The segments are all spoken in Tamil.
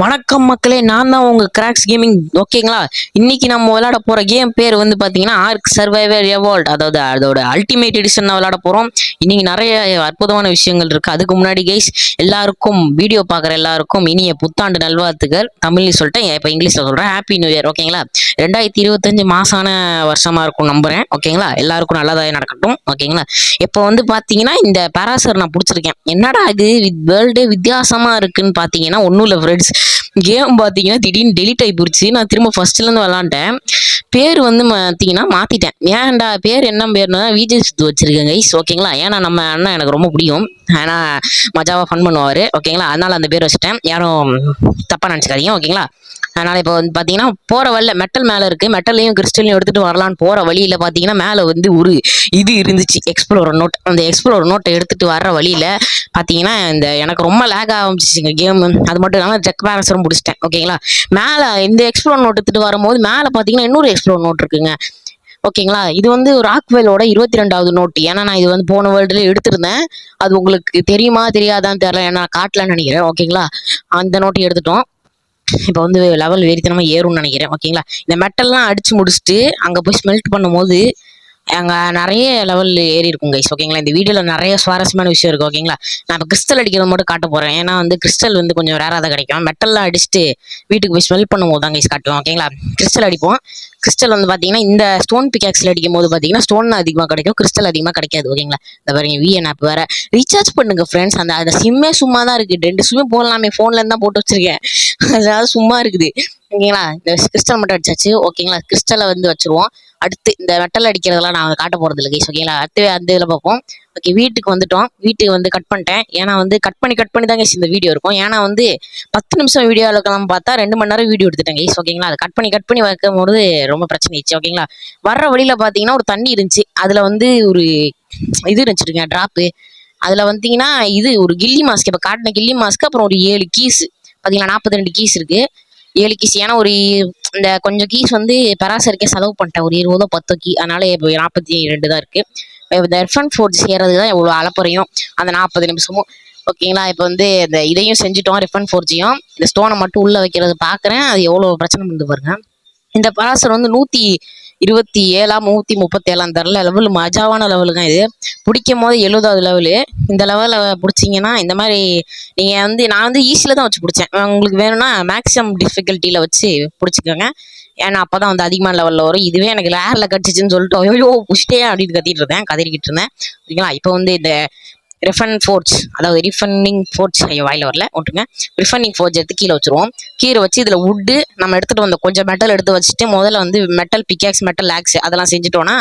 வணக்கம் மக்களே நான் தான் உங்க கிராக்ஸ் கேமிங் ஓகேங்களா? இன்னைக்கு நம்ம விளையாட போற கேம் பேர் வந்து பாத்தீங்கன்னா ஆர்க் சர்வைவர் எவால்ட் அதாவது அதோட அல்டிமேட் எடிஷன் விளையாட போறோம். இன்னைக்கு நிறைய அற்புதமான விஷயங்கள் இருக்கு. அதுக்கு முன்னாடி கைஸ் எல்லாருக்கும் வீடியோ பார்க்குற எல்லாருக்கும் இனிய புத்தாண்டு நல்வாழ்த்துக்கள். தமிழ்ல சொல்லிட்டேன் இப்போ இங்கிலீஷ்ல சொல்றேன். ஹாப்பி நியூ இயர் ஓகேங்களா? ரெண்டாயிரத்தி இருபத்தஞ்சு மாசான வருஷமா இருக்கும் நம்புறேன் ஓகேங்களா? எல்லாருக்கும் நல்லதாக நடக்கட்டும் ஓகேங்களா? இப்போ வந்து பாத்தீங்கன்னா இந்த பேராசர் நான் பிடிச்சிருக்கேன். என்னடா இது? வேர்ல்டே வித்தியாசமா இருக்குன்னு பாத்தீங்கன்னா ஒன்றும் இல்லை ஃப்ரெண்ட்ஸ் கேம் பார்த்தீங்கன்னா திடீர்னு டெலிட் ஆகி போச்சு நான் திரும்ப ஃபர்ஸ்ட்லேருந்து விளாண்டேன் பேர் வந்து பார்த்தீங்கன்னா மாற்றிட்டேன் ஏன்டா பேர் என்ன பேர்னா விஜய் சித்து வச்சிருக்கேன் கைஸ் ஓகேங்களா? ஏன்னா நம்ம அண்ணன் எனக்கு ரொம்ப பிடிக்கும். ஏன்னா மஜாவாக ஃபன் பண்ணுவார். ஓகேங்களா? அதனால் அந்த பேர் வச்சுட்டேன். யாரும் தப்பாக நினச்சிக்காதீங்க ஓகேங்களா? அதனால் இப்போ வந்து பார்த்தீங்கன்னா போகிற வழியில் மெட்டல் மேலே இருக்குது மெட்டல்லையும் கிறிஸ்டலையும் எடுத்துகிட்டு வரலான்னு போகிற வழியில் பார்த்தீங்கன்னா மேலே வந்து ஒரு இது இருந்துச்சு. எக்ஸ்ப்ளோர் நோட் அந்த எக்ஸ்ப்ளோர் நோட்டை எடுத்துகிட்டு வர்ற வழியில் பார்த்தீங்கன்னா இந்த எனக்கு ரொம்ப லேக் ஆரம்பிச்சிச்சுங்க கேம் அது மட்டும் இல்லாமல் ஜெக் பேரன்ஸரும் பிடிச்சிட்டேன் ஓகேங்களா? மேலே இந்த எக்ஸ்ப்ளோர் நோட் எடுத்துகிட்டு வரும்போது மேலே பார்த்தீங்கன்னா இன்னொரு எக்ஸ்ப்ளோர் நோட் இருக்குங்க. ஓகேங்களா இது வந்து ராக்வெலோட இருபத்தி ரெண்டாவது நோட் ஏன்னா நான் இது வந்து போன வேர்ல்டுல எடுத்திருந்தேன். அது உங்களுக்கு தெரியுமா தெரியாதான்னு தெரியல. ஏன்னா காட்டலன்னு நினைக்கிறேன். ஓகேங்களா அந்த நோட்டை எடுத்துட்டோம். இப்போ வந்து லெவல் வெறித்தனமாக ஏறும்னு நினைக்கிறேன். ஓகேங்களா இந்த மெட்டல்லாம் அடிச்சு முடிச்சுட்டு அங்கே போய் ஸ்மெல்ட் பண்ணும்போது அங்கே நிறைய லெவல் ஏறி இருக்கும் கைஸ் ஓகேங்களா இந்த வீடியோவில் நிறைய சுவாரஸ்யமான விஷயம் இருக்குது ஓகேங்களா நான் இப்போ கிறிஸ்டல் அடிக்கிறது மட்டும் காட்ட போகிறேன் ஏன்னா வந்து கிறிஸ்டல் வந்து கொஞ்சம் ரேராக தான் கிடைக்கும். மெட்டல்லாம் அடிச்சுட்டு வீட்டுக்கு போய் ஸ்மெல் பண்ணும்போது தான் கைஸ் காட்டுவோம் ஓகேங்களா கிறிஸ்டல் அடிப்போம். கிறிஸ்டல் வந்து பார்த்தீங்கன்னா இந்த ஸ்டோன் பிகாக்ஸில் அடிக்கும் போது பார்த்தீங்கன்னா ஸ்டோன் அதிகமாக கிடைக்கும் கிறிஸ்டல் அதிகமாக கிடைக்காது ஓகேங்களா இந்த பாருங்க விஎன் ஆப் வேறு. ரீசார்ஜ் பண்ணுங்க ஃப்ரெண்ட்ஸ் அந்த அந்த சிம்மே சும்மா தான் இருக்குது ரெண்டு சிம்மே போடலாமே ஃபோன்லேருந்து தான் போட்டு வச்சிருக்கேன். அதாவது சும்மா இருக்குது. ஓகேங்களா? இந்த கிறிஸ்டல் மட்டும் அடிச்சாச்சு. ஓகேங்களா? கிறிஸ்டலை வந்து வச்சிருவோம். அடுத்து இந்த மெட்டல் அடிக்கிறதெல்லாம் நான் காட்ட போகிறது இல்லை கைஸ் ஓகேங்களா? அடுத்து அந்த இதில் பார்ப்போம். ஓகே வீட்டுக்கு வந்துட்டோம். வீட்டுக்கு வந்து கட் பண்ணிட்டேன். ஏன்னா வந்து கட் பண்ணி கட் பண்ணி தான் கைஸ் இந்த வீடியோ இருக்கும். ஏன்னா வந்து பத்து நிமிஷம் வீடியோ இருக்கலாம் பார்த்தா ரெண்டு மணி நேரம் வீடியோ எடுத்துட்டேன் கைஸ் ஓகேங்களா? அதை கட் பண்ணி கட் பண்ணி வைக்கும் போது ரொம்ப பிரச்சனை ஆயிடுச்சு ஓகேங்களா? வர்ற வழியில் பார்த்தீங்கன்னா ஒரு தண்ணி இருந்துச்சு. அதில் வந்து ஒரு இது இருந்துச்சுருங்க ட்ராப்பு அதில் வந்தீங்கன்னா இது ஒரு கில்லி மாஸ்க் இப்போ காட்டின கில்லி மாஸ்க்கு அப்புறம் ஒரு ஏழு கீஸ் பார்த்தீங்களா? நாற்பத்தி ரெண்டு கீஸ் இருக்குது ஏழு கீஸ் ஏன்னா ஒரு இந்த கொஞ்சம் கீஸ் வந்து பராசரிக்க செலவு பண்ணிட்டேன். ஒரு இருபதோ பத்தோ கீ அதனால இப்போ நாற்பத்தி ரெண்டு தான் இருக்குது இந்த எர்ஃபன் ஃபோர்ட் செய்கிறதுக்கு தான் எவ்வளோ அலப்புறையும் அந்த நாற்பது நிமிஷமும். ஓகேங்களா இப்போ வந்து இந்த இதையும் செஞ்சுட்டோம். ரிஃபன் ஃபோர்ஜியும் இந்த ஸ்டோனை மட்டும் உள்ளே வைக்கிறது பார்க்குறேன் அது எவ்வளோ பிரச்சனை வந்து பாருங்க. இந்த பராசர் வந்து நூற்றி இருபத்தி ஏழாம் நூற்றி முப்பத்தேழாம் தரல லெவல் மஜாவான லெவலுங்க தான் இது. பிடிக்கும் போது எழுபதாவது லெவலு இந்த லெவலில் பிடிச்சிங்கன்னா இந்த மாதிரி நீங்கள் வந்து நான் வந்து ஈஸியில் தான் வச்சு பிடிச்சேன். உங்களுக்கு வேணும்னா மேக்ஸிமம் டிஃபிகல்ட்டியில் வச்சு பிடிச்சிக்கோங்க. ஏன்னா அப்போ தான் வந்து அதிகமான லெவலில் வரும். இதுவே எனக்கு லேரில் கடிச்சிச்சுன்னு சொல்லிட்டு ஐயோ புஷ்டே அப்படின்னு கத்திட்டு இருந்தேன் கதறிக்கிட்டு இருந்தேன். ஓகேங்களா இப்போ வந்து இந்த ரிஃபன் ஃபோர்ட்ஸ் அதாவது ரிஃபன்னிங் ஃபோர்ட்ஸ் ஐயோ வாயில் வரல ஒட்டுங்க. ரிஃபன்னிங் ஃபோர்ஜ் எடுத்து கீழே வச்சுருவோம். கீழே வச்சு இதில் உட்டு நம்ம எடுத்துகிட்டு வந்த கொஞ்சம் மெட்டல் எடுத்து வச்சுட்டு முதல்ல வந்து மெட்டல் பிக்காக்ஸ் மெட்டல் ஆக்ஸ் அதெல்லாம் செஞ்சுட்டோன்னா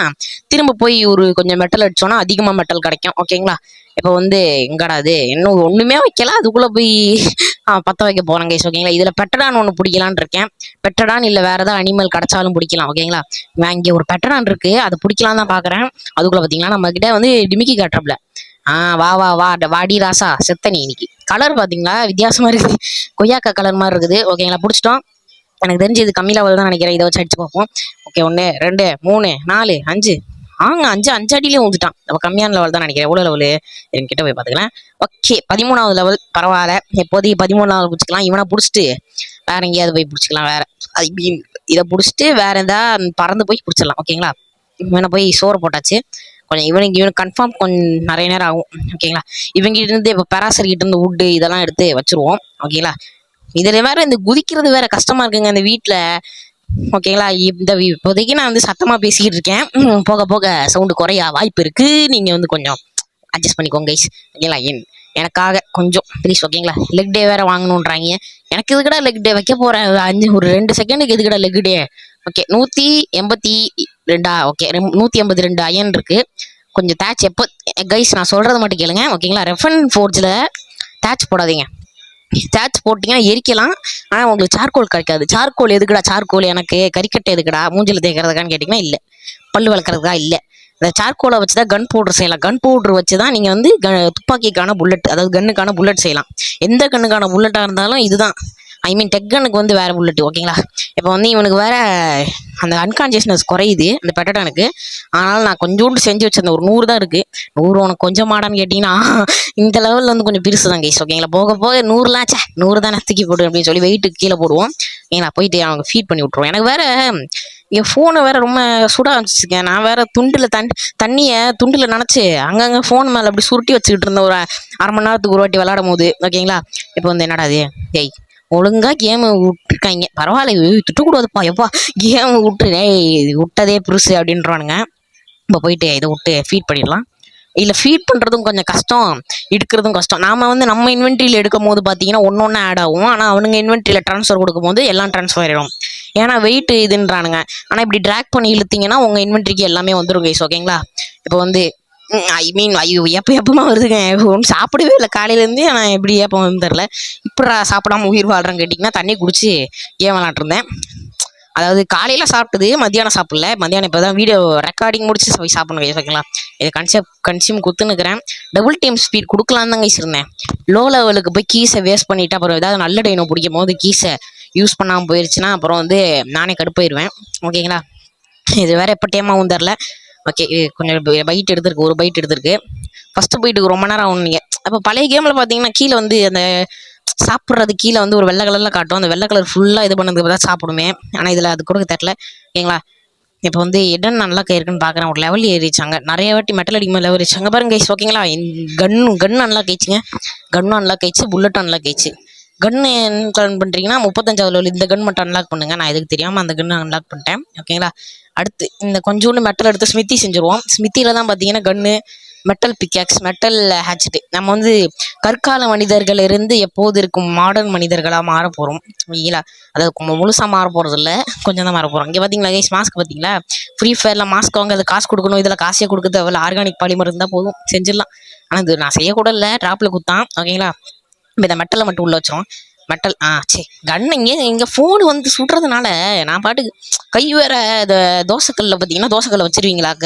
திரும்ப போய் ஒரு கொஞ்சம் மெட்டல் அடிச்சோன்னா அதிகமாக மெட்டல் கிடைக்கும். ஓகேங்களா இப்போ வந்து எங்கடா அது இன்னும் ஒன்றுமே வைக்கல. அதுக்குள்ளே போய் பற்ற வைக்க போகிறேன் கைஸ் ஓகேங்களா இதில் பெட்டடான் ஒன்று பிடிக்கலான் இருக்கேன். பெட்டடான் இல்லை வேறு ஏதாவது அனிமல் கிடச்சாலும் பிடிக்கலாம். ஓகேங்களா இங்கே ஒரு பெட்டடான் இருக்குது அதை பிடிக்கலாம் தான் பார்க்குறேன் அதுக்குள்ளே பார்த்தீங்கன்னா நம்மக்கிட்ட வந்து டிமிக்கி காட்டுறப்பில்ல ஆ வா வா வா வாடி ராசா செத்தனி இன்னைக்கு. கலர் பார்த்தீங்களா வித்தியாசமா இருக்குது. கொய்யாக்கா கலர் மாதிரி இருக்குது. ஓகேங்களா பிடிச்சிட்டோம். எனக்கு தெரிஞ்சு இது கம்மி லெவல் தான் நினைக்கிறேன். இதை வச்சு அடிச்சு பார்ப்போம். ஓகே ஒன்று ரெண்டு மூணு நாலு அஞ்சு. ஆங்க அஞ்சு அஞ்சு அடியிலே ஊந்துட்டான். அப்போ கம்மியான லெவல் தான் நினைக்கிறேன். எவ்வளோ லெவலு என்கிட்ட போய் பார்த்துக்கலாம் ஓகே பதிமூணாவது லெவல் பரவாயில்ல. இப்போதைக்கு பதிமூணாவது பிடிச்சிக்கலாம். இவனை பிடிச்சிட்டு வேற எங்கேயாவது போய் பிடிச்சிக்கலாம் வேற. ஐ மீன் இதை பிடிச்சிட்டு வேற எதாவது பறந்து போய் பிடிச்சிடலாம். ஓகேங்களா இவனை போய் சோறு போட்டாச்சு. கொஞ்சம் இவனுக்கு இவனுக்கு கன்ஃபார்ம் கொஞ்சம் நிறைய நேரம் ஆகும். ஓகேங்களா இவங்கிட்ட இருந்து இப்போ பராசரிக்கிட்ட இருந்து வுட்டு இதெல்லாம் எடுத்து வச்சுருவோம். ஓகேங்களா இதில் வேற இந்த குதிக்கிறது வேற கஷ்டமா இருக்குங்க இந்த வீட்டில் ஓகேங்களா இந்த இப்போதைக்கு நான் வந்து சத்தமாக பேசிக்கிட்டு இருக்கேன். போக போக சவுண்டு குறைய வாய்ப்பு இருக்கு. நீங்கள் வந்து கொஞ்சம் அட்ஜஸ்ட் பண்ணிக்கோங்க கைஸ் ஓகேங்களா என் எனக்காக கொஞ்சம் ப்ளீஸ் ஓகேங்களா லெக் டே வேற வாங்கணுன்றாங்க எனக்கு இதுக்கடா லெக் டே வைக்க போகிறேன் அஞ்சு ஒரு ரெண்டு செகண்டுக்கு இதுக்கடா லெக் டே ஓகே நூற்றி எண்பத்தி ரெண்டா ஓகே நூற்றி ஐம்பது ரெண்டு அயன் இருக்குது கொஞ்சம் தேட்ச் எப்போ கைஸ் நான் சொல்கிறது மட்டும் கேளுங்க ஓகேங்களா ரெஃபன் ஃபோர்ஜில் தேட்ச் போடாதீங்க. தேட்ச் போட்டிங்கன்னா எரிக்கலாம் ஆனால் உங்களுக்கு சார்கோல் கிடைக்காது. சார்கோல் எதுக்குடா? சார்கோல் எனக்கு கறிக்கட்டை எதுக்குடா? மூஞ்சில் தேய்க்கிறதுக்கான்னு கேட்டிங்கன்னா இல்லை. பல்லு வளர்க்குறதுக்கா இல்லை. இந்த சார்கோலை வச்சு தான் கன் பவுடர் செய்யலாம். கன் பவுடர் வச்சு தான் நீங்கள் வந்து க துப்பாக்கிக்கான புல்லட் அதாவது கன்னுக்கான புல்லட் செய்யலாம். எந்த கண்ணுக்கான புல்லட்டாக இருந்தாலும் இதுதான். ஐ மீன் டெக்கனுக்கு வந்து வேறு புல்லட் ஓகேங்களா இப்போ வந்து இவனுக்கு வேறு அந்த அன்கான்ஷியஸ்னஸ் குறையுது அந்த பெட்டடானுக்கு ஆனாலும் நான் கொஞ்சோண்டு செஞ்சு வச்சிருந்த ஒரு நூறு தான் இருக்குது நூறு உனக்கு கொஞ்சம் மாடான்னு கேட்டிங்கன்னா இந்த லெவலில் வந்து கொஞ்சம் பெருசு தான் கைஸ் ஓகேங்களா போக போக நூறுலாம் சே நூறு தானே தூக்கி போடு அப்படின்னு சொல்லி வெயிட்டு கீழே போடுவோம். ஏன்னா போயிட்டு அவங்க ஃபீட் பண்ணி விட்ருவோம் எனக்கு வேற என் ஃபோனை வேற ரொம்ப சுட ஆரம்பிச்சிருக்கேன் நான் வேற துண்டில் தண் தண்ணியை துண்டில் நினச்சி அங்கங்கே ஃபோன் மேலே அப்படி சுருட்டி வச்சுக்கிட்டு இருந்த ஒரு அரை மணி நேரத்துக்கு ஒரு வாட்டி விளாடும் போது ஓகேங்களா இப்போ வந்து என்னடா அது ஏய் ஒழுங்கா கேமு விட்டுருக்காங்க. பரவாயில்ல ஏய், திட்டக்கூடாதுப்பா. எப்பா கேமு விட்டு ஏய் விட்டதே புருசு அப்படின்றானுங்க இப்போ போயிட்டு இதை விட்டு ஃபீட் பண்ணிடலாம். இல்லை ஃபீட் பண்ணுறதும் கொஞ்சம் கஷ்டம். எடுக்கிறதும் கஷ்டம். நாம வந்து நம்ம இன்வென்ட்ரியில் எடுக்கும் போது பார்த்தீங்கன்னா ஒன்று ஒன்று ஆட் ஆகும். ஆனால் அவனுங்க இன்வென்ட்ரியில் ட்ரான்ஸ்ஃபர் கொடுக்கும்போது எல்லாம் ட்ரான்ஸ்ஃபர் ஆகிடும் ஏன்னா வெயிட் இதுன்றானுங்க. ஆனால் இப்படி ட்ராக் பண்ணி இழுத்தீங்கன்னா உங்கள் இன்வென்ட்ரிக்கு எல்லாமே வந்துடும் கைஸ் ஓகேங்களா இப்போ வந்து ஐ மீன் ஐயோ எப்போ எப்பமா வருதுங்க? ஒன்றும் சாப்பிடவே இல்லை. காலையிலேருந்து நான் எப்படி ஏப்பம் தெரில இப்படா சாப்பிடாம உயிர் வாழ்கிறேன்னு கேட்டிங்கன்னா தண்ணி குடிச்சு ஏன் விளாண்டுருந்தேன் அதாவது காலையில் சாப்பிட்டது மத்தியானம் சாப்பிடல. மத்தியானம் இப்போ தான் வீடியோ ரெக்கார்டிங் முடிச்சு போய் சாப்பிடணும் guys, ஓகேங்களா இதை கன்சியம் கன்சியூம் குத்துனுக்கிறேன் டபுள் டைம் ஸ்பீட் கொடுக்கலான்னு தான் கைஸ் இருந்தேன். லோ லெவலுக்கு போய் கீஸை வேஸ்ட் பண்ணிவிட்டு அப்புறம் ஏதாவது நல்ல டைனோ பிடிக்கும் போது கீஸை யூஸ் பண்ணாமல் போயிடுச்சுன்னா அப்புறம் வந்து நானே கடுப்பாயிருவேன். ஓகேங்களா இது வேறு எப்போ டைம் ஆகும் தெரில ஓகே கொஞ்சம் பைட் எடுத்திருக்கு ஒரு பைட் எடுத்திருக்கு. ஃபஸ்ட்டு பைட்டுக்கு ரொம்ப நேரம் ஆகும் நீங்கள் அப்போ பழைய கேமில் பார்த்தீங்கன்னா கீழே வந்து அந்த சாப்பிட்றது கீழே வந்து ஒரு வெள்ளை கலரில் காட்டும். அந்த வெள்ளை கலர் ஃபுல்லாக இது பண்ணதுக்கு தான் சாப்பிடுமே. ஆனால் இதில் அது கொடுக்க தெரில ஓகேங்களா? இப்போ வந்து இடம் நல்லா இருக்குன்னு பார்க்குறேன் ஒரு லெவல் ஏறிச்சாங்க நிறைய வாட்டி மெட்டல் அடிக்கும் லெவல் ஏறிச்சாங்க பாருங்க கைஸ் ஓகேங்களா? கன்னு கன்னு நல்லா கைச்சுங்க கன்னும் அன்லாக் ஆயிடுச்சு புல்லட்டும் அன்லாக் ஆயிடுச்சு கன்னு அன்லாக் பண்ணுறீங்கன்னா முப்பத்தஞ்சாவது level இந்த கன் மட்டும் அன்லாக் பண்ணுங்க. நான் இதுக்கு தெரியாமல் அந்த கன்னு அன்லாக் பண்ணிட்டேன். ஓகேங்களா அடுத்து இந்த கொஞ்சோண்டு மெட்டல் எடுத்து ஸ்மித்தி செஞ்சுருவோம். ஸ்மித்தியில் தான் பார்த்தீங்கன்னா gun metal pickaxe metal hatchet நம்ம வந்து கற்கால மனிதர்கள் இருந்து எப்போது இருக்கும் மாடர்ன் மனிதர்களாக மாற போகிறோம் ஓகேங்களா அதாவது முழுசாக மாற போகிறது இல்லை கொஞ்சம் தான் மாற போகிறோம் இங்கே பார்த்தீங்களா கைஸ் மாஸ்க் பார்த்தீங்களா ஃப்ரீ ஃபயரில் மாஸ்க் வாங்க அது காசு கொடுக்கணும். இதில் காசே கொடுக்க தேவையில்ல. ஆர்கானிக் பாலிமர் இருந்தால் போதும். செஞ்சிடலாம். ஆனால் இது நான் செய்யக்கூட இல்லை. ட்ராப்பில் குத்தான். ஓகேங்களா இந்த மெட்டலை மட்டும் உள்ள வச்சோம். மெட்டல் ஆ சரி கன் இங்கே இங்கே வந்து சுடுறதுனால நான் பாட்டுக்கு கை வேற இந்த தோசைக்கல்ல பார்த்தீங்கன்னா தோசைக்கல்ல வச்சிருவீங்களாக்க.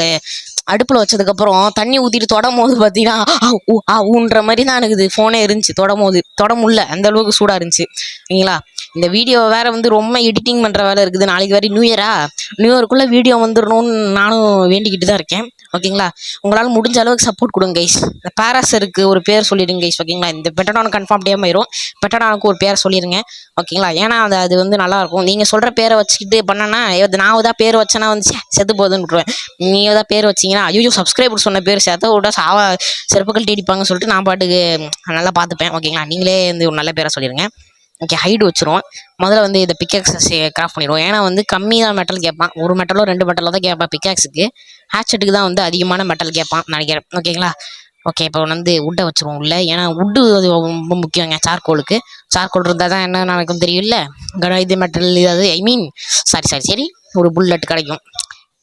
அடுப்பில் வச்சதுக்கப்புறம் தண்ணி ஊற்றிட்டு தொடம் போது பார்த்தீங்கன்னா ஆ, ஊ, ஆ ஊன்ற மாதிரி தான் எனக்கு இது ஃபோனே இருந்துச்சு தொடம் போது தொட அந்த அளவுக்கு சூடாக இருந்துச்சு. சரிங்களா? இந்த வீடியோ வேற வந்து ரொம்ப எடிட்டிங் பண்ணுற வேலை இருக்குது. நாளைக்கு வேறு நியூ இயரா நியூ இயருக்குள்ளே வீடியோ வந்துடணும்னு நானும் வேண்டிக்கிட்டு தான் இருக்கேன். ஓகேங்களா உங்களால் முடிஞ்ச அளவுக்கு சப்போர்ட் கொடுங்க கைஸ் இந்த பேராசருக்கு ஒரு பேர் சொல்லிடுங்க கைஸ் ஓகேங்களா இந்த பெட்டடான் கன்ஃபார்ம் டே ஆயிரும் பெட்டடானுக்கு ஒரு பேர் சொல்லிடுங்க. ஓகேங்களா ஏன்னா அது அது வந்து நல்லா இருக்கும். நீங்கள் சொல்கிற பேரை வச்சுக்கிட்டு பண்ணனா நான் தான் பேர் வச்சேன்னா வந்து செத்து போகுதுன்னு விட்ருவேன் நீங்கள் தான் பேர் வச்சிங்கன்னா ஐயோ சப்ஸ்கிரைபர் சொன்ன பேர் செத்த விட சாவா செருப்புகள் டீடிப்பாங்கன்னு சொல்லிட்டு நான் பாட்டுக்கு நல்லா பார்த்துப்பேன். ஓகேங்களா நீங்களே வந்து ஒரு நல்ல பேரை சொல்லிடுங்க. ஓகே ஹைட் வச்சுருவோம் முதல்ல வந்து இதை பிக்காக்ஸஸ் கிராஃப்ட் பண்ணிடுவோம். ஏன்னா வந்து கம்மி தான் மெட்டல் கேட்பான் ஒரு மெட்டலோ ரெண்டு மெட்டலோ தான் கேட்பான் பிக்காக்ஸுக்கு ஹேட்செட்டுக்கு தான் வந்து அதிகமான மெட்டல் கேட்பான் நினைக்கிறேன். ஓகேங்களா ஓகே இப்போ வந்து உட்டை வச்சிருவோம் உள்ள. ஏன்னா உட்டு அது ரொம்ப முக்கியங்க சார்கோலுக்கு சார்கோல் இருந்தால் தான் என்ன நடக்கும் தெரியும்ல? கடை இது மெட்டல் இதாவது ஐ மீன் சாரி சாரி சரி. ஒரு புல்லட் கிடைக்கும்.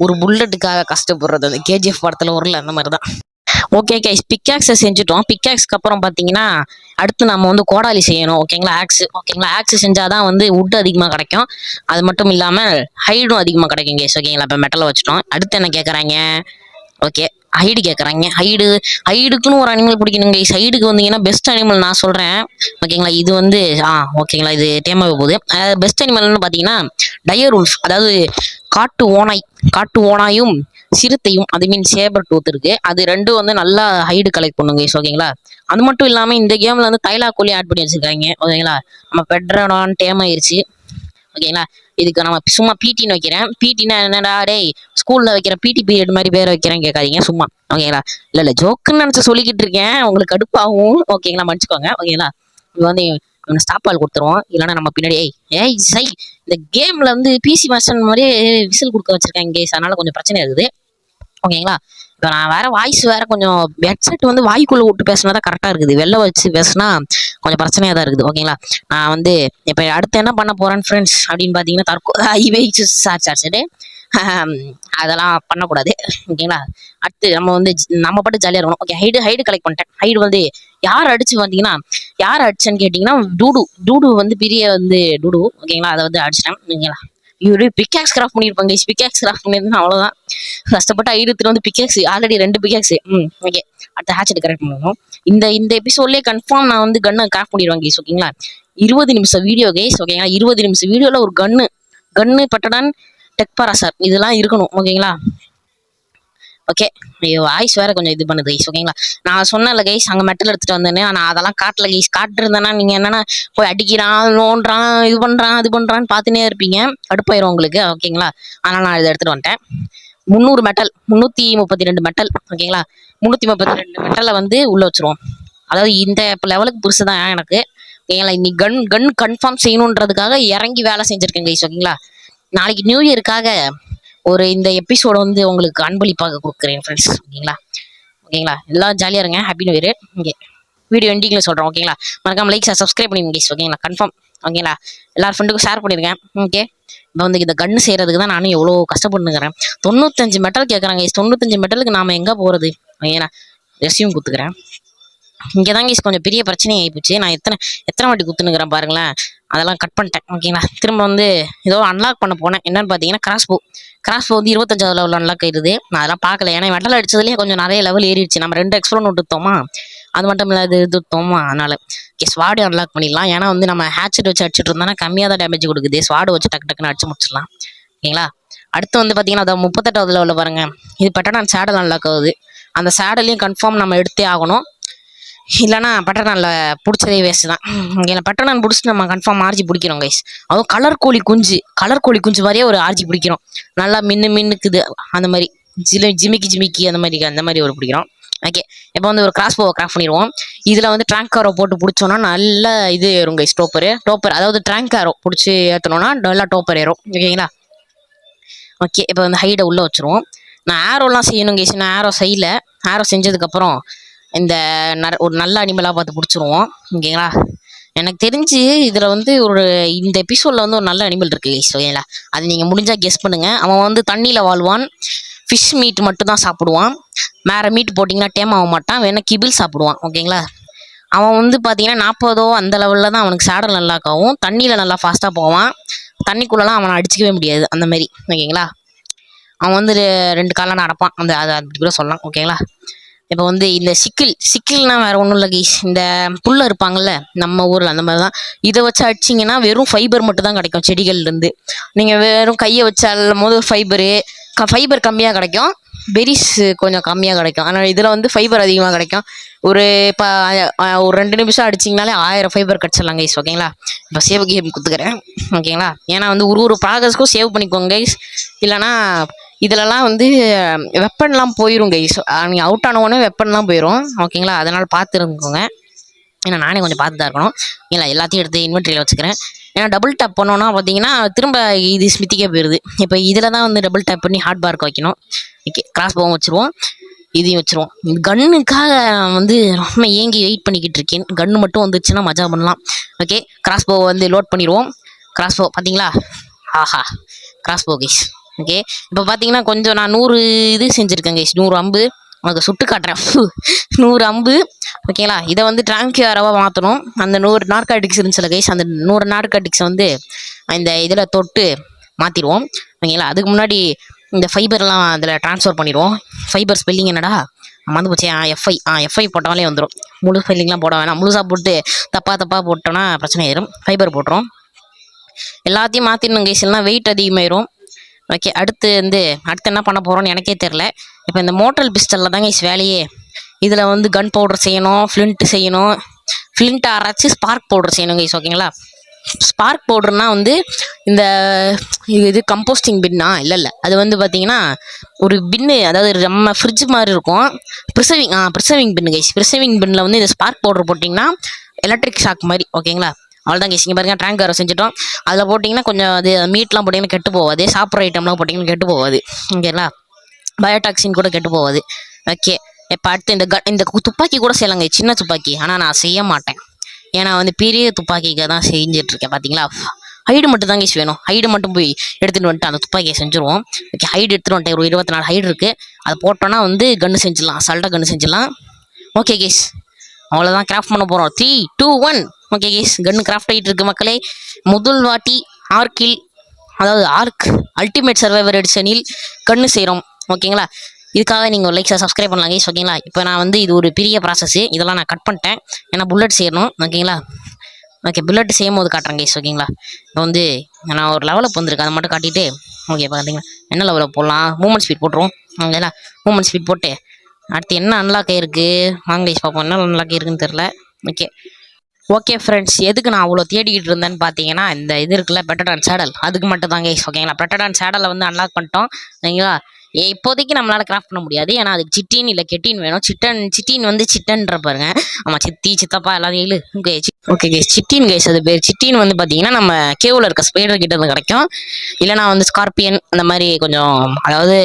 ஒரு புல்லட்டுக்காக கஷ்டப்படுறது. அந்த கேஜிஎஃப் படத்தில் வரல அந்த மாதிரி தான் ஓகே கைஸ் பிக்காக்ஸை செஞ்சுட்டோம். பிக்காக்ஸ்க்கு அப்புறம் பார்த்தீங்கன்னா அடுத்து நம்ம வந்து கோடாலி செய்யணும். ஓகேங்களா ஆக்ஸ் ஓகேங்களா ஆக்ஸ் செஞ்சால் தான் வந்து உட் அதிகமாக கிடைக்கும். அது மட்டும் இல்லாமல் ஹைடும் அதிகமாக கிடைக்கும் கேஸ் ஓகேங்களா இப்போ மெட்டலை வச்சுட்டோம். அடுத்து என்ன கேட்குறாங்க ஓகே ஹைடு கேட்குறாங்க ஹைடு ஹைடுக்குன்னு ஒரு அனிமல் பிடிக்கணும் கைஸ் ஹைடுக்கு வந்தீங்கன்னா பெஸ்ட் அனிமல் நான் சொல்கிறேன் ஓகேங்களா இது வந்து ஆ ஓகேங்களா இது டேமாவே போகுது. பெஸ்ட் அனிமல்னு பார்த்தீங்கன்னா டயர் உல்ஃப் அதாவது காட்டு ஓனாய் காட்டு ஓனாயும் சிறுத்தையும் அது மீன் சேபர் டூத் இருக்கு. அது ரெண்டும் வந்து நல்லா ஹைடு கலெக்ட் பண்ணுங்க ஓகேங்களா அது மட்டும் இல்லாமல் இந்த கேமில் வந்து தைலா கோலி ஆட் பண்ணி வச்சிருக்காங்க ஓகேங்களா நம்ம பெட்ரடான் டேம் ஆயிருச்சு ஓகேங்களா இதுக்கு நம்ம சும்மா பிடின்னு வைக்கிறேன். பிடினா என்னடா டேய் ஸ்கூல்ல வைக்கிற பிடி பீரியட் மாதிரி பேர் வைக்கிறேன் கேட்காதீங்க சும்மா ஓகேங்களா இல்ல இல்ல ஜோக்குன்னு நினைச்சு சொல்லிக்கிட்டு இருக்கேன். உங்களுக்கு கடுப்பாகும் ஓகேங்களா மன்னிச்சுக்கோங்க ஓகேங்களா இது வந்து இவனை ஸ்டாப் ஆல் கொடுத்துருவோம். இல்லைன்னா நம்ம பின்னாடி ஏய் ஏய் சை இந்த கேம்ல வந்து பிசி மாஸ்டர் மாதிரியே விசில் கொடுக்க வச்சிருக்காங்க கேஸ் அதனால கொஞ்சம் பிரச்சனை இருக்குது. ஓகேங்களா? இப்போ நான் வேற வாய்ஸ் வேற கொஞ்சம் ஹெட்செட் வந்து வாய்க்குள்ள விட்டு பேசினா தான் கரெக்டாக இருக்குது. வெளில வச்சு பேசினா கொஞ்சம் பிரச்சனையாக தான் இருக்குது. ஓகேங்களா? நான் வந்து இப்போ அடுத்து என்ன பண்ண போறேன் ஃப்ரெண்ட்ஸ் அப்படின்னு பார்த்தீங்கன்னா தற்கொ ஐவே சார் சார் சரி அதெல்லாம் பண்ணக்கூடாது. ஓகேங்களா? அடுத்து நம்ம வந்து நம்ம பாட்டு ஜாலியாக இருக்கணும். ஓகே ஹைடு ஹைடு கலெக்ட் பண்ணிட்டேன். ஹைடு வந்து யார் அடிச்சு பார்த்தீங்கன்னா யார் அடிச்சேன்னு கேட்டிங்கன்னா டூடு டூடு வந்து பெரிய வந்து டூடு. ஓகேங்களா? அதை வந்து அடிச்சிட்டேன். ஓகேங்களா? இவரு பிக்காக்ஸ் கிராஃப்ட் பண்ணியிருப்பாங்க பிக்காக்ஸ் கிராஃப்ட் பண்ணியிருந்தா அவ்வளோதான் கஷ்டப்பட்டு ஐடுத்துல வந்து பிக்காக்ஸ் ஆல்ரெடி ரெண்டு பிக்காக்ஸ் ம் ஓகே அடுத்த ஹேட்செட் கரெக்ட் பண்ணணும் இந்த இந்த எபிசோட்லேயே கன்ஃபார்ம் நான் வந்து கன்னை கிராஃப்ட் பண்ணிடுவாங்க கைஸ் ஓகேங்களா இருபது நிமிஷம் வீடியோ கைஸ் ஓகேங்களா இருபது நிமிஷம் வீடியோவில் ஒரு கன்னு கன்னு பட்டடன் டெக் சார் இதெல்லாம் இருக்கணும் ஓகேங்களா ஓகே ஐயோ வாய்ஸ் வேற கொஞ்சம் இது பண்ணுது கைஸ் ஓகேங்களா நான் சொன்னல கைஸ் அங்கே மெட்டல் எடுத்துட்டு வந்தேன்னு. நான் அதெல்லாம் காட்டல கைஸ் காட்டிருந்தேன்னா நீங்கள் என்னன்னா போய் அடிக்கிறான் நோண்டுறான் இது பண்ணுறான் அது பண்ணுறான்னு பார்த்துனே இருப்பீங்க. அடுப்பாயிரும் உங்களுக்கு. ஓகேங்களா ஆனால் நான் இதை எடுத்துகிட்டு வந்துட்டேன். முந்நூறு மெட்டல் முந்நூற்றி முப்பத்தி ரெண்டு மெட்டல் ஓகேங்களா முந்நூற்றி முப்பத்தி ரெண்டு மெட்டலை வந்து உள்ளே வச்சிருவோம். அதாவது இந்த லெவலுக்கு புதுசு தான் எனக்கு. ஓகேங்களா இன்னைக்கு கன் கன் கன்ஃபார்ம் செய்யணுன்றதுக்காக இறங்கி வேலை செஞ்சுருக்கேன் கைஸ் ஓகேங்களா நாளைக்கு நியூ இயருக்காக ஒரு இந்த எபிசோட வந்து உங்களுக்கு அன்பளிப்பாக கொடுக்குறேன் ஃப்ரெண்ட்ஸ் ஓகேங்களா? ஓகேங்களா? எல்லாம் ஜாலியாக இருங்க. ஹாப்பி நியூ இயர் இங்கே வீடியோ எண்டிங்கில் சொல்கிறேன் ஓகேங்களா? மறக்காம லைக் சப்ஸ்கிரைப் பண்ணிடுங்க கைஸ் ஓகேங்களா? கன்ஃபார்ம் ஓகேங்களா? எல்லார் ஃப்ரெண்டுக்கும் ஷேர் பண்ணியிருக்கேன் ஓகே இப்போ வந்து இந்த கன்று செய்கிறதுக்கு தான் நானும் எவ்வளோ கஷ்டப்பட்டுக்கிறேன் தொண்ணூத்தஞ்சு மெட்டல் கேட்குறாங்க கைஸ் தொண்ணூத்தஞ்சு மெட்டலுக்கு நாம் எங்கே போகிறது ஓகேங்களா? ரெஸ்யூம் கொடுத்துக்கிறேன் இங்கே தான் கைஸ் கொஞ்சம் பெரிய பிரச்சனை ஆகிப்போச்சு நான் எத்தனை எத்தனை வாட்டி குத்துனுக்கிறேன் பாருங்களேன். அதெல்லாம் கட் பண்ணிட்டேன். ஓகேங்களா? திரும்ப வந்து ஏதோ அன்லாக் பண்ண போனேன். என்னன்னு பார்த்தீங்கன்னா கிராஸ்போ கிராஷ் வந்து இருபத்தஞ்சாவது லெவல் அன்லாக் ஆயிடுது. நான் அதெல்லாம் பார்க்கல. ஏன்னா மெட்டல் அடிச்சதுலேயே கொஞ்சம் நிறைய லெவல் ஏறிடுச்சு. நம்ம ரெண்டு எக்ஸ்ப்ளோன் விட்டுத்தோமா அது மட்டும் இல்லாத இது தோமா அதனால ஓகே ஸ்வாடு அன்லாக் பண்ணிடலாம். ஏன்னா வந்து நம்ம ஹேட்செட் வச்சு அடிச்சிட்டு இருந்தோம்னா கம்மியாக தான் டேமேஜ் கொடுக்குது. ஸ்வாடு வச்சு டக்கு டக்குன்னு அடிச்சு முடிச்சிடலாம். ஓகேங்களா? அடுத்து வந்து பார்த்தீங்கன்னா அதான் முப்பத்தெட்டாவது லெவலில் பாருங்க. இது பட்டனான் சேடல் அன்லாக் ஆகுது. அந்த சேடலையும் கன்ஃபார்ம் நம்ம எடுத்தே ஆகணும். இல்லைன்னா பட்டனானில் பிடிச்சதே வேஸ்ட் தான். இங்கே பட்டனான் பிடிச்சி நம்ம கன்ஃபார்ம் ஆர்ஜி பிடிக்கிறோம் கைஸ் அதுவும் கலர் கோழி குஞ்சு கலர் கோழி குஞ்சு மாதிரியே ஒரு ஆர்ஜி பிடிக்கிறோம். நல்லா மின்னு மின்னுக்குது அந்த மாதிரி. ஜிலி ஜிமிக்கி ஜிமிக்கி அந்த மாதிரி அந்த மாதிரி ஒரு பிடிக்கிறோம். ஓகே இப்போ வந்து ஒரு கிராஸ் போவை கிராஃப்ட் பண்ணிடுவோம். இதில் வந்து ட்ராங்க் ஆரோ போட்டு பிடிச்சோன்னா நல்ல இது ஏறும் கைஸ் டோப்பரு டோப்பர் அதாவது ட்ராங்க் ஆரோ பிடிச்சி ஏற்றணும்னா நல்லா டோப்பர் ஏறும். ஓகேங்களா ஓகே இப்போ வந்து ஹைடை உள்ளே வச்சுருவோம். நான் ஆரோலாம் செய்யணும் கேஸ் நான் ஆரோ செய்யல. ஆரோ செஞ்சதுக்கப்புறம் இந்த ஒரு நல்ல அனிமலாக பார்த்து பிடிச்சிருவோம். ஓகேங்களா? எனக்கு தெரிஞ்சு இதில் வந்து ஒரு இந்த எபிசோடில் வந்து ஒரு நல்ல அனிமல் இருக்கு கேஸ் ஓகேங்களா? அது நீங்கள் முடிஞ்சால் கெஸ் பண்ணுங்கள் அவன் வந்து தண்ணியில் வாழ்வான். ஃபிஷ் மீட் மட்டும் தான் சாப்பிடுவான். வேறு மீட் போட்டிங்கன்னா டேம் ஆக மாட்டான். வேணால் கிபிள் சாப்பிடுவான். ஓகேங்களா? அவன் வந்து பார்த்தீங்கன்னா நாற்பதோ அந்த லெவலில் தான் அவனுக்கு சேடல் நல்லா ஆகும் தண்ணியில் நல்லா ஃபாஸ்ட்டாக போவான். தண்ணிக்குள்ளெலாம் அவனை அடிச்சிக்கவே முடியாது. அந்த மாதிரி. ஓகேங்களா? அவன் வந்து ரெ- ரெண்டு காலில் நடப்பான் அந்த அதை அப்படி கூட சொல்லலாம். ஓகேங்களா? இப்போ வந்து இந்த சிக்கில் சிக்கில்னா வேற ஒன்றும் இல்லை கைஸ் இந்த புல்ல இருப்பாங்கல்ல நம்ம ஊரில் அந்த மாதிரி தான் இதை வச்சு அடிச்சிங்கன்னா வெறும் ஃபைபர் மட்டும் தான் கிடைக்கும் செடிகள்லேருந்து. நீங்கள் வெறும் கையை வச்சு அள்ளும் போது ஃபைபரு க ஃபைபர் கம்மியாக கிடைக்கும். பெரிஸ் கொஞ்சம் கம்மியாக கிடைக்கும். ஆனால் இதில் வந்து ஃபைபர் அதிகமாக கிடைக்கும். ஒரு இப்போ ஒரு ரெண்டு நிமிஷம் அடிச்சிங்கனாலே ஆயிரம் ஃபைபர் கிடச்சிடலாம் கைஸ் ஓகேங்களா இப்போ சேவ் கேம் கொடுத்துக்கிறேன் ஓகேங்களா ஏன்னா வந்து ஒரு ஒரு ப்ராகஸ்க்கும் சேவ் பண்ணிக்கோங்க கைஸ் இல்லைன்னா இதிலலாம் வந்து வெப்பன்லாம் போயிடும் கைஸ் நீங்கள் அவுட் ஆன உடனே வெப்பன்லாம் போயிடும் ஓகேங்களா அதனால் பார்த்து இருந்துக்கோங்க ஏன்னா நானே கொஞ்சம் பார்த்து தான் இருக்கணும். இல்லை எல்லாத்தையும் எடுத்து இன்வென்ட்ரியில் வச்சுக்கிறேன். ஏன்னா டபுள் டேப் பண்ணோன்னா பார்த்தீங்கன்னா திரும்ப இது ஸ்மித்திக்கே போயிடுது இப்போ இதில் தான் வந்து டபுள் டேப் பண்ணி ஹார்ட் பார்க் வைக்கணும். ஓகே கிராஸ் போவும் வச்சுருவோம். இதையும் வச்சுருவோம். கன்னுக்காக வந்து ரொம்ப ஏங்கி வெயிட் பண்ணிக்கிட்டு இருக்கேன். கன்று மட்டும் வந்துச்சுன்னா மஜா பண்ணலாம். ஓகே கிராஸ் போவை வந்து லோட் பண்ணிடுவோம். கிராஸ் போ பார்த்தீங்களா ஆஹா கிராஸ் போ கைஸ் ஓகே இப்போ பார்த்தீங்கன்னா கொஞ்சம் நான் நூறு இது செஞ்சுருக்கேன் கைஸ் நூறு அம்பு. உனக்கு சுட்டு காட்டுறேன். நூறு அம்பு. ஓகேங்களா இதை வந்து டிராங்கியாரவாக மாற்றணும் அந்த நூறு நாட்காட்டிக்ஸ் இருந்துச்சுல கைஸ் அந்த நூறு நார்காட்டிக்ஸ் வந்து இந்த இதில் தொட்டு மாற்றிடுவோம் ஓகேங்களா அதுக்கு முன்னாடி இந்த ஃபைபர்லாம் அதில் ட்ரான்ஸ்ஃபர் பண்ணிடுவோம். ஃபைபர் ஸ்பெல்லிங் என்னடா? மறந்து போச்சு. ஆ எஃப்ஐ ஆ எஃப்ஐ போட்டாலே வந்துடும் முழு ஸ்பெல்லிங்லாம் போட வேணாம். முழுசாக போட்டு தப்பாக தப்பாக போட்டோன்னா பிரச்சனை ஆயிடும் ஃபைபர் போட்டுரும். எல்லாத்தையும் மாற்றிடணும் கைஸ் இல்லைனா வெயிட் அதிகமாயிரும். ஓகே அடுத்து வந்து அடுத்து என்ன பண்ண போகிறோம்னு எனக்கே தெரில இப்போ இந்த மோட்டல் பிஸ்டலில் தாங்க இஸ் வேலையே. இதில் வந்து கன் பவுடர் செய்யணும் ஃப்ளிண்ட் செய்யணும். ஃப்ளின்ட்டை அரைச்சி ஸ்பார்க் பவுடர் செய்யணும் கைஸ் ஓகேங்களா ஸ்பார்க் பவுடர்னா வந்து இந்த இது இது கம்போஸ்டிங் பின்னா இல்லை இல்லை. அது வந்து பார்த்தீங்கன்னா ஒரு பின்னு அதாவது நம்ம ஃப்ரிட்ஜ் மாதிரி இருக்கும். ப்ரிசர்விங் ஆ ப்ரிசர்விங் பின்னு கைஸ் ப்ரிசர்விங் பின்னில் வந்து இந்த ஸ்பார்க் பவுடர் போட்டிங்கன்னா எலக்ட்ரிக் ஷாக் மாதிரி ஓகேங்களா அவ்வளோதான் கேஸ் இங்கே பாருங்கள் ட்ராங்க் வர செஞ்சுட்டோம். அதில் போட்டிங்கன்னா கொஞ்சம் அது மீட்லாம் போட்டிங்கன்னா கெட்டு போகாது. சாப்பிட்ற ஐட்டம்லாம் போட்டிங்கன்னா கெட்டு போகாது. ஓகேங்களா பயோடாக்சின் கூட கெட்டு போகாது. ஓகே இப்போ அடுத்து இந்த க இந்த துப்பாக்கி கூட செய்யலாங்க சின்ன துப்பாக்கி. ஆனால் நான் செய்ய மாட்டேன். ஏன்னா வந்து பெரிய துப்பாக்கிக்கு தான் செஞ்சுட்டு இருக்கேன் பார்த்தீங்களா ஹைடு மட்டும் தான் கேஸ் வேணும். ஹைடு மட்டும் போய் எடுத்துகிட்டு வந்துட்டு அந்த துப்பாக்கியை செஞ்சுருவோம். ஓகே ஹைடு எடுத்துகிட்டு வந்துட்டேன். ஒரு இருபத்தி நாலு ஹைடு இருக்குது அதை போட்டோன்னா வந்து கன்று செஞ்சிடலாம். அசால்ட்டாக கன்று செஞ்சிடலாம். ஓகே கேஸ் அவ்வளோதான் கிராஃப்ட் பண்ண போகிறோம் three two one okay gas gun craft ஆகிட்டு இருக்கு மக்களே. முதல் வாட்டி ஆர்க்கில் அதாவது ஆர்க் அல்டிமேட் சர்வைவர் எடிஷனில் கன்று செய்கிறோம் ஓகேங்களா இதுக்காக நீங்கள் ஒரு லைக்ஸை சப்ஸ்கிரைப் பண்ணலாம் கேஸ் ஓகேங்களா இப்போ நான் வந்து இது ஒரு பெரிய ப்ராசஸ்ஸு இதெல்லாம் நான் கட் பண்ணிட்டேன். ஏன்னா புல்லட் செய்யணும். ஓகேங்களா ஓகே புல்லட் செய்யும் போது காட்டுறேன் கேஸ் ஓகேங்களா இப்போ வந்து நான் ஒரு லெவலுக்கு வந்திருக்கேன் அதை மட்டும் காட்டிட்டு ஓகே பார்த்தீங்களா என்ன லெவலில் போடலாம்? மூமெண்ட் ஸ்பீட் போட்டுருவோம். ஓகேங்களா மூமெண்ட் ஸ்பீட் போட்டு அடுத்து என்ன அன்லாக் ஆயிருக்கு? வாங்க கேஸ் பார்ப்போம். என்ன அன்லாக் இருக்குன்னு தெரில ஓகே ஓகே ஃப்ரெண்ட்ஸ் எதுக்கு நான் அவ்வளோ தேடிக்கிட்டு இருந்தேன்னு பார்த்தீங்கன்னா இந்த இது இருக்குல்ல பெட்டடான் சேடல் அதுக்கு மட்டும் தாங்க ஓகேங்களா ஓகேங்களா பெட்டடான் சேடலை வந்து அன்லாக் பண்ணிட்டோம் சரிங்களா? இப்போதைக்கு நம்மளால் கிராஃப்ட் பண்ண முடியாது. ஏன்னா அதுக்கு சிட்டின் இல்லை கெட்டின் வேணும். சிட்டன் சிட்டின் வந்து சிட்டன்ற பாருங்க. ஆமாம் சித்தி சித்தப்பா எல்லாத்தையும் எழு ஓகே கேஸ் சிட்டின் கேஸ் அது பேர். சிட்டின் வந்து பார்த்தீங்கன்னா நம்ம கேவில் இருக்க ஸ்பைடர் கிட்ட இருந்து கிடைக்கும். இல்லைனா வந்து ஸ்கார்பியன் அந்த மாதிரி கொஞ்சம் அதாவது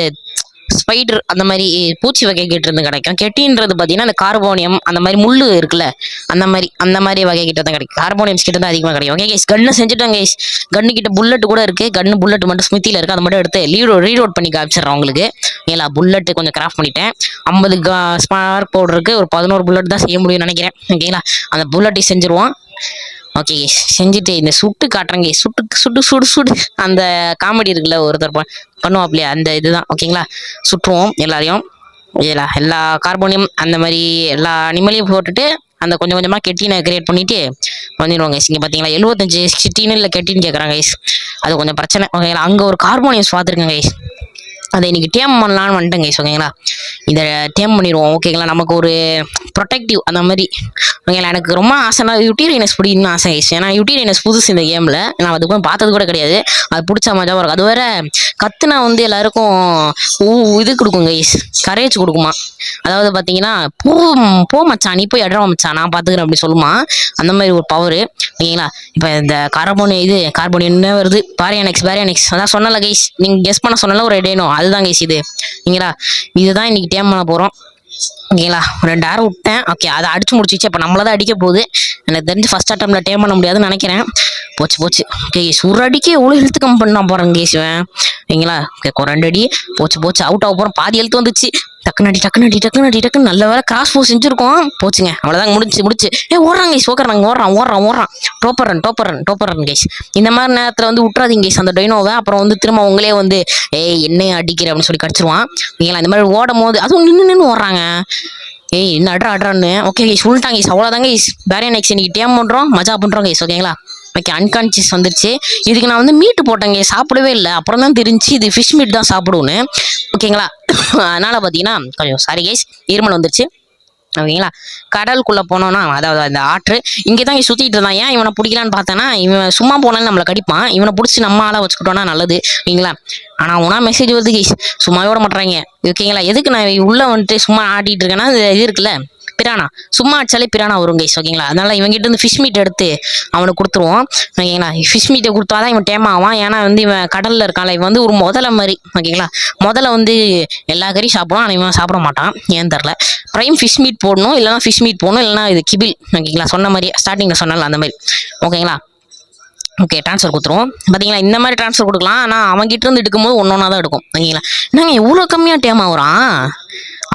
ஸ்பைடர் அந்த மாதிரி பூச்சி வகை கிட்ட இருந்து கிடைக்கும். கெட்டின்றது பார்த்தீங்கன்னா அந்த கார்போனியம் அந்த மாதிரி முள்ளு இருக்குல்ல அந்த மாதிரி அந்த மாதிரி வகை கிட்ட தான் கிடைக்கும். கார்போனியம்ஸ் கிட்ட தான் அதிகமாக கிடைக்கும். ஓகே கைஸ் கன்னு செஞ்சுட்டோம் கைஸ் கன்னு கிட்ட புல்லட் கூட இருக்குது கன்னு புல்லட் மட்டும் ஸ்மித்தியில் இருக்குது அதை மட்டும் எடுத்து லீடோ ரீலோட் பண்ணி காமிச்சிடுறேன் உங்களுக்கு. ஏன்னா புல்லட்டு கொஞ்சம் கிராஃப்ட் பண்ணிட்டேன். ஐம்பது ஸ்பார்க் பவுடருக்கு ஒரு பதினோரு புல்லட் தான் செய்ய முடியும்னு நினைக்கிறேன். ஓகேங்களா அந்த புல்லட்டை செஞ்சுருவோம். ஓகே செஞ்சுட்டு இந்த சுட்டு காட்டுறேங்க சுட்டு சுட்டு சுடு சுடு. அந்த காமெடி இருக்குல்ல ஒருத்தர் பண்ணுவாப்லையா அந்த இதுதான். ஓகேங்களா? சுற்றுவோம் எல்லாரையும். ஓகேங்களா எல்லா கார்போனியம் அந்த மாதிரி எல்லா அனிமலையும் போட்டுட்டு அந்த கொஞ்சம் கொஞ்சமாக கெட்டினை கிரியேட் பண்ணிட்டு வந்துடுவாங்க இங்கே பார்த்தீங்களா எழுபத்தஞ்சு சிட்டின்னு இல்லை கெட்டின்னு கேட்குறாங்க ஐஸ் அது கொஞ்சம் பிரச்சனை. ஓகேங்களா? அங்கே ஒரு கார்போனியம்ஸ் பார்த்துருக்கேங்க ஐஸ் அதை இன்னைக்கு டேம் பண்ணலான்னு வந்துட்டேன் கைஸ் ஓகேங்களா இதை டேம் பண்ணிடுவோம் ஓகேங்களா நமக்கு ஒரு ப்ரொடெக்டிவ் அந்த மாதிரி. ஓகேங்களா எனக்கு ரொம்ப ஆசைனா யூட்டீரியனஸ் பிடிக்கணும்னு ஆசை கைஸ் ஏன்னா யூட்டீரியனஸ் புதுசு இந்த கேமில் நான் அதுக்கு முன்னாடி பார்த்தது கூட கிடையாது. அது பிடிச்ச மஜாவாக இருக்கும் அது வேற கத்துனா வந்து எல்லாருக்கும் ஊ இது கொடுக்கும் கைஸ் கரேஜ் கொடுக்குமா. அதாவது பார்த்தீங்கன்னா போ போ மச்சான் நீ போய் இடம் மச்சான். நான் பார்த்துக்கிறேன் அப்படி சொல்லுமா. அந்த மாதிரி ஒரு பவர் ஓகேங்களா இப்போ இந்த கார்பன் இது கார்பன் என்ன வருது? பாரியானெக்ஸ் பாரியானெக்ஸ் அதான் சொன்னல கைஸ் நீங்கள் கெஸ் பண்ண சொன்னல ஒரு டேனோ அதுதான் கைஸ் இது. ஓகேங்களா இதுதான் இன்னைக்கு டேம் பண்ண போகிறோம் ஓகேங்களா ஒரு ரெண்டு ஆறு விட்டேன். ஓகே அதை அடிச்சு முடிச்சிச்சு அப்போ நம்மளை தான் அடிக்க போகுது. எனக்கு தெரிஞ்சு ஃபஸ்ட் அட்டம்ல டேம் பண்ண முடியாதுன்னு நினைக்கிறேன். போச்சு போச்சு. ஓகே ஒரு அடிக்கு எவ்வளோ ஹெல்த் கம் பண்ண போகிறேன் கேசுவேன் இவன். ஓகேங்களா ஓகே ரெண்டு அடி. போச்சு போச்சு. அவுட் ஆக போகிறோம் பாதி ஹெல்த் வந்துச்சு. டக்குனு அடி டக்குனு அடி டக்குன்னு அடி டக்குன்னு. நல்ல வேலை கிராஸ் ஃபோர் செஞ்சுருக்கோம். போச்சுங்க. அவ்வளோதாங்க முடிச்சு முடிச்சு ஏ ஓடுறாங்க கைஸ் ஓடுறாங்க ஓடுறான் ஓடுறான் ஓடுறான். டோப்பர் ரன் டோப்பர் ரன் டோப்பர் ரன் கைஸ் இந்த மாதிரி நேரத்தில் வந்து விட்றாதீங்க கைஸ் அந்த டைனோவை அப்புறம் வந்து திரும்ப உங்களே வந்து ஏய் என்ன அடிக்கிற? அப்படின்னு சொல்லி கடிச்சிருவான். நீங்களா இந்த மாதிரி ஓடும் போது அதுவும் நின்று நின்று ஓடுறாங்க. ஏய் என்ன அட்ரா அட்ரான்னு. ஓகே கைஸ் சொல்லிட்டாங்க கைஸ் அவ்வளோதாங்க கைஸ் வேற நெக்ஸ்ட் இன்னைக்கு டேம் பண்ணுறோம் மஜா பண்ணுறோம் கைஸ் ஓகேங்களா ஓகே அன்கான்சியஸ் வந்துருச்சு. இதுக்கு நான் வந்து மீட்டு போட்டேங்க சாப்பிடவே இல்லை. அப்புறம் தான் தெரிஞ்சு இது ஃபிஷ் மீட் தான் சாப்பிடுவோன்னு ஓகேங்களா அதனால் பார்த்தீங்கன்னா கொஞ்சம் சாரி கைஸ் இருமல் வந்துருச்சு. ஓகேங்களா? கடலுக்குள்ளே போனோன்னா அதாவது அந்த ஆற்று இங்கே தான் இங்கே சுற்றிட்டு இருந்தான். ஏன் இவனை பிடிக்கலான்னு பார்த்தேன்னா இவன் சும்மா போனாலும் நம்மளை கடிப்பான். இவனை பிடிச்சி நம்ம ஆளாக வச்சுக்கிட்டோம்னா நல்லது ஓகேங்களா? ஆனால் உனா மெசேஜ் வருது சும்மாவே விட மாட்றாங்க. ஓகேங்களா? எதுக்கு நான் உள்ளே வந்துட்டு சும்மா ஆட்டிட்டு இருக்கேன்னா இது இருக்குல்ல? பிரானா. சும்மா அடிச்சாலே பிரானா வரும் கைஸ் ஓகேங்களா அதனால இவங்கிட்ட இருந்து ஃபிஷ் மீட் எடுத்து அவனுக்கு கொடுத்துருவோம். ஓகேங்களா ஃபிஷ் மீட்டை கொடுத்தாதான் இவன் டேம் ஆவான். ஏன்னா வந்து இவன் கடலில் இருக்கான்ல இவன் வந்து ஒரு முதல மாதிரி ஓகேங்களா முதல்ல வந்து எல்லா கறியும் சாப்பிடுவான் ஆனால் இவன் சாப்பிட மாட்டான். ஏன் தெரில ப்ரைம் ஃபிஷ் மீட் போடணும் இல்லைனா ஃபிஷ் மீட் போடணும் இல்லைனா இது கிபில் ஓகேங்களா சொன்ன மாதிரி ஸ்டார்டிங்கில் சொன்னால அந்த மாதிரி. ஓகேங்களா ஓகே ட்ரான்ஸ்ஃபர் கொடுத்துருவோம். பார்த்தீங்களா இந்த மாதிரி ட்ரான்ஸ்ஃபர் கொடுக்கலாம். ஆனால் அவங்ககிட்ட இருந்து எடுக்கும்போது ஒன்று ஒன்றா தான் எடுக்கும். ஓகேங்களா நாங்கள் இவ்வளோ கம்மியாக டேம் ஆகுறான்?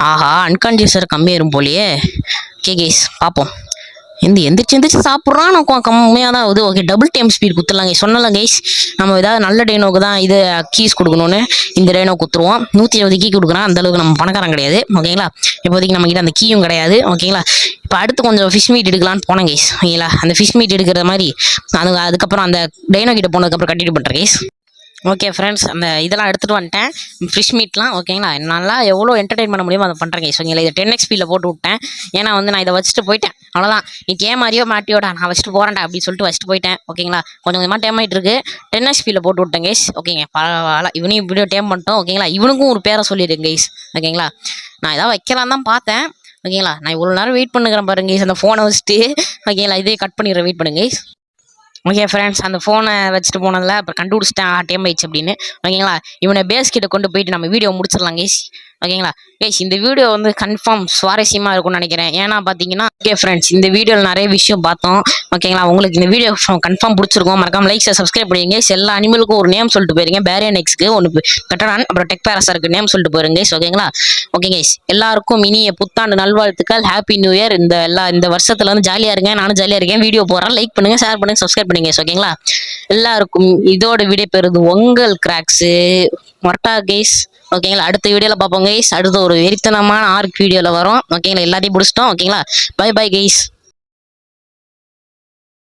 ஆஹா அன்கான்சியஸர் இருக்கும் போலியே. ஓகே கேஸ் பார்ப்போம் இந்த எந்திரிச்சு எந்திரிச்சு சாப்பிட்றான் நான் கம்மியாக தான் ஆகுது ஓகே டபுள் டைம் ஸ்பீட் குத்துலாங்க சொன்னல கைஸ் நம்ம ஏதாவது நல்ல டைனோக்கு தான் இது uh, கீஸ் கொடுக்கணும்னு இந்த டைனோ குத்துருவோம். நூற்றி இருபது கீ கொடுக்குறான். அந்த அளவுக்கு நம்ம பணக்காரன் கிடையாது. ஓகேங்களா இப்போதைக்கு நம்ம கிட்ட அந்த கீயும் கிடையாது. ஓகேங்களா இப்போ அடுத்து கொஞ்சம் ஃபிஷ் மீட் எடுக்கலான்னு போனேன் கைஸ் ஓகேங்களா அந்த ஃபிஷ் மீட் எடுக்கிற மாதிரி அது அதுக்கப்புறம் அந்த டைனோ கிட்ட போனதுக்கப்புறம் கண்டினியூ பண்ணுறேன் கைஸ் ஓகே ஃப்ரெண்ட்ஸ் அந்த இதெல்லாம் எடுத்துகிட்டு வந்துட்டேன். ஃபிஷ் மீட்லாம் ஓகேங்களா நல்லா எவ்வளோ என்டர்டைன் பண்ண முடியுமோ அதை பண்ணுறேன் கைஸ் ஓகேங்களா இதை டென் எக்ஸ்பியில் போட்டு விட்டேன். ஏன்னா வந்து நான் இதை வச்சுட்டு போயிட்டேன். அவ்வளோதான் நீ டேம் மாதிரியோ மாட்டியோடா நான் வச்சுட்டு போகிறேன்டா அப்படின்னு சொல்லிட்டு வச்சுட்டு போயிட்டேன். ஓகேங்களா கொஞ்சம் கொஞ்சமாக டேம் ஆகிட்டு இருக்கு. டென் எஸ்பியில் போட்டு விட்டேன் கைஸ் ஓகேங்க பரவாயில்ல. இவனையும் இப்படியோ டேம் பண்ணிட்டோம். ஓகேங்களா இவனுக்கும் ஒரு பேரை சொல்லிடுங்க கைஸ் ஓகேங்களா நான் ஏதாவது வைக்கலாம் தான் பார்த்தேன். ஓகேங்களா நான் இவ்வளோ நேரம் வெயிட் பண்ணுகிறேன் பாருங்க கைஸ் அந்த ஃபோனை வச்சுட்டு. ஓகேங்களா இதே கட் பண்ணிடுறேன். வெயிட் பண்ணுங்க கைஸ் ஓகே ஃப்ரெண்ட்ஸ் அந்த ஃபோனை வச்சுட்டு போனதில் அப்புறம் கண்டுபிடிச்சிட்டேன். டைம் ஆயிடுச்சு அப்படின்னு. ஓகேங்களா இவனை பேஸ் கிட்ட கொண்டு போயிட்டு நம்ம வீடியோ முடிச்சிடலாம் கேஸ் ஓகேங்களா கேஷ் இந்த வீடியோ வந்து கன்ஃபார்ம் சுவாரஸ்யமாக இருக்கும்னு நினைக்கிறேன். ஏன்னா பார்த்தீங்கன்னா ஓகே ஃப்ரெண்ட்ஸ் இந்த வீடியோவில் நிறைய விஷயம் பார்த்தோம். ஓகேங்களா உங்களுக்கு இந்த வீடியோ கன்ஃபார்ம் பிடிச்சிருக்கும். மறக்காம லைக்ஸ் சப்ஸ்கிரைப் பண்ணிங்க எல்லா அனிமலுக்கும் ஒரு நேம் சொல்லிட்டு போயிருங்க. பேரியன் எக்ஸ்க்கு ஒன்று பெட்டரான் அப்புறம் டெக் பேரஸருக்கு நேம் சொல்லிட்டு போயிருங்க ஓகேங்களா ஓகே கைஸ் எல்லாருக்கும் இனிய புத்தாண்டு நல்வாழ்த்துக்கள். ஹாப்பி நியூ இயர் இந்த எல்லா இந்த வருஷத்தில் வந்து ஜாலியாக இருங்க. நானும் ஜாலியாக இருக்கேன். வீடியோ போகிறேன் லைக் பண்ணுங்கள் ஷேர் பண்ணுங்கள் சப்ஸ்கிரைப் பண்ணுங்க ஓகேங்களா எல்லாருக்கும் இதோட விடை பெறுது உங்கள் கிராக்ஸு மொட்டா கைஸ் ஓகேங்களா அடுத்த வீடியோவில் பார்ப்போம் கைஸ் அடுத்த ஒரு வெறித்தனமான ஆர்க் வீடியோவில் வரும். ஓகேங்களா எல்லாத்தையும் பிடிச்சிட்டோம் ஓகேங்களா பை பை கைஸ்